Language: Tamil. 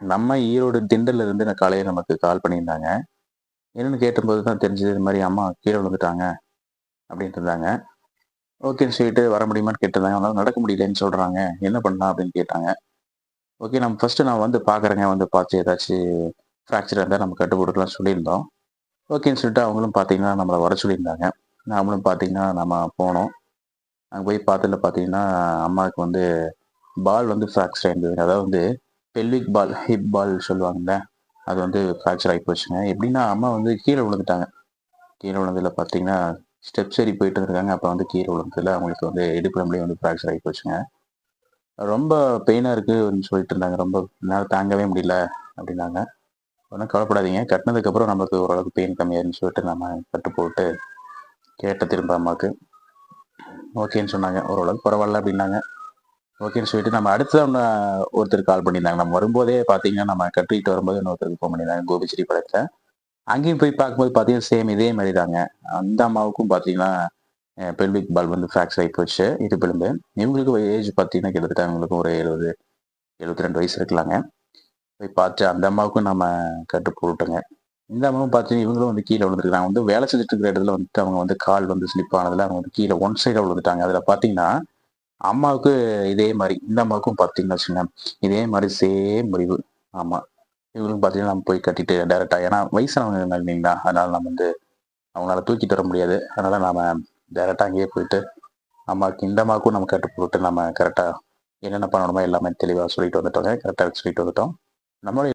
நம்ம ஈரோடு திண்டல்ல இருந்து நான் காலையில நமக்கு கால் பண்ணியிருந்தாங்க. என்னன்னு கேட்டபோது தான் தெரிஞ்சது, இது மாதிரி அம்மா கீழே விழுந்துட்டாங்க அப்படின்ட்டு இருந்தாங்க. ஓகேன்னு சொல்லிட்டு வர முடியுமான்னு கேட்டிருந்தாங்க. அதனால் நடக்க முடியலன்னு சொல்றாங்க. என்ன பண்ணலாம் அப்படின்னு கேட்டாங்க. ஓகே நம்ம ஃபர்ஸ்ட்டு நான் வந்து பார்க்குறேங்க. வந்து பார்த்து ஏதாச்சும் ஃப்ராக்சர் இருந்தால் நம்ம கட்டு சொல்லியிருந்தோம். ஓகேன்னு சொல்லிட்டு அவங்களும் பார்த்தீங்கன்னா, நம்மளை வர சொல்லியிருந்தாங்க. நாமளும் பார்த்தீங்கன்னா, நம்ம போனோம். அங்கே போய் பார்த்ததில் பார்த்தீங்கன்னா, அம்மாவுக்கு வந்து பால் வந்து ஃப்ராக்சர் ஆயிருந்தது. அதாவது வந்து பெல்விக் பால், ஹிப் பால் சொல்லுவாங்கல்ல. அது வந்து ஃப்ராக்சர் ஆகி போச்சுங்க. எப்படின்னா, அம்மா வந்து கீழே விழுந்துட்டாங்க. கீழே விழுந்ததில் பார்த்தீங்கன்னா, ஸ்டெப்ஸ் ஏறி போயிட்டு இருக்காங்க அப்போ வந்து கீழே விழுந்ததுல அவங்களுக்கு வந்து இடுப்புலம்புலேயே வந்து ஃப்ராக்சர் ஆகி போச்சுங்க. ரொம்ப பெயினாக இருக்குதுன்னு சொல்லிட்டு இருந்தாங்க. ரொம்ப என்னால் தாங்கவே முடியல அப்படின்னாங்க ஒன்றும் கவலைப்படாதீங்க. கட்டினதுக்கப்புறம் நமக்கு ஓரளவுக்கு பெயின் கம்மியாயிரும்னு சொல்லிட்டு நம்ம கட்டு போட்டு கேட்டேன் திரும்ப அம்மாவுக்கு ஓகேன்னு சொன்னாங்க. ஓரளவுக்கு பரவாயில்ல அப்படின்னாங்க ஓகேன்னு சொல்லிட்டு நம்ம அடுத்த ஒன்று ஒருத்தர் கால் பண்ணியிருந்தாங்க. நம்ம வரும்போதே பார்த்தீங்கன்னா, நம்ம கட்டிட்டு வரும்போது இன்னொருத்தருக்கு ஃபோன் பண்ணியிருந்தாங்க. கோபிச்செட்டிப்பாளையத்துல. அங்கேயும் போய் பார்க்கும்போது பார்த்தீங்கன்னா, சேம் இதே மாதிரி தாங்க. அந்த அம்மாவுக்கும் பார்த்தீங்கன்னா, பெல்விக் பால் வந்து ஃப்ராக்சர் ஆகி போச்சு. இடுப்பு எலும்பு. இவங்களுக்கு ஏஜ் பார்த்தீங்கன்னா, கிட்டத்தட்ட அவங்களுக்கும் ஒரு 70, 72 வயசு இருக்கலாங்க. போய் பார்த்து அந்த அம்மாவுக்கும் நம்ம கட்டு போட்டுங்க இந்த அம்மாவும் பார்த்தீங்கன்னா, இவங்களும் வந்து கீழே விழுந்துருக்காங்க. வந்து வேலை செஞ்சுட்டு இருக்கிற இடத்துல வந்துட்டு அவங்க வந்து கால் வந்து ஸ்லிப் ஆனதுல அவங்க வந்து கீழே ஒன் சைடாக விழுந்துட்டாங்க. அதில் பார்த்தீங்கன்னா, அம்மாவுக்கு இதே மாதிரி இந்த அம்மாவுக்கும் பார்த்தீங்கன்னு வச்சுக்கோங்க, இதே மாதிரி சேம் முடிவு. ஆமாம் இவங்களுக்கும் பார்த்தீங்கன்னா, நம்ம போய் கட்டிட்டு டேரெக்டாக ஏன்னா வயசானவங்க இல்லைங்களா? அதனால நம்ம வந்து அவங்களால தூக்கி தர முடியாது. அதனால நாம டேரெக்டாக அங்கேயே போயிட்டு, அம்மாவுக்கு இந்த அம்மாவுக்கும் நம்ம கட்டு போட்டு நம்ம கரெக்டாக என்னென்ன பண்ணணுமோ எல்லாமே தெளிவாக சொல்லிட்டு வந்துட்டோங்க. கரெக்டாக சொல்லிட்டு வந்துட்டோம். நம்மளுடைய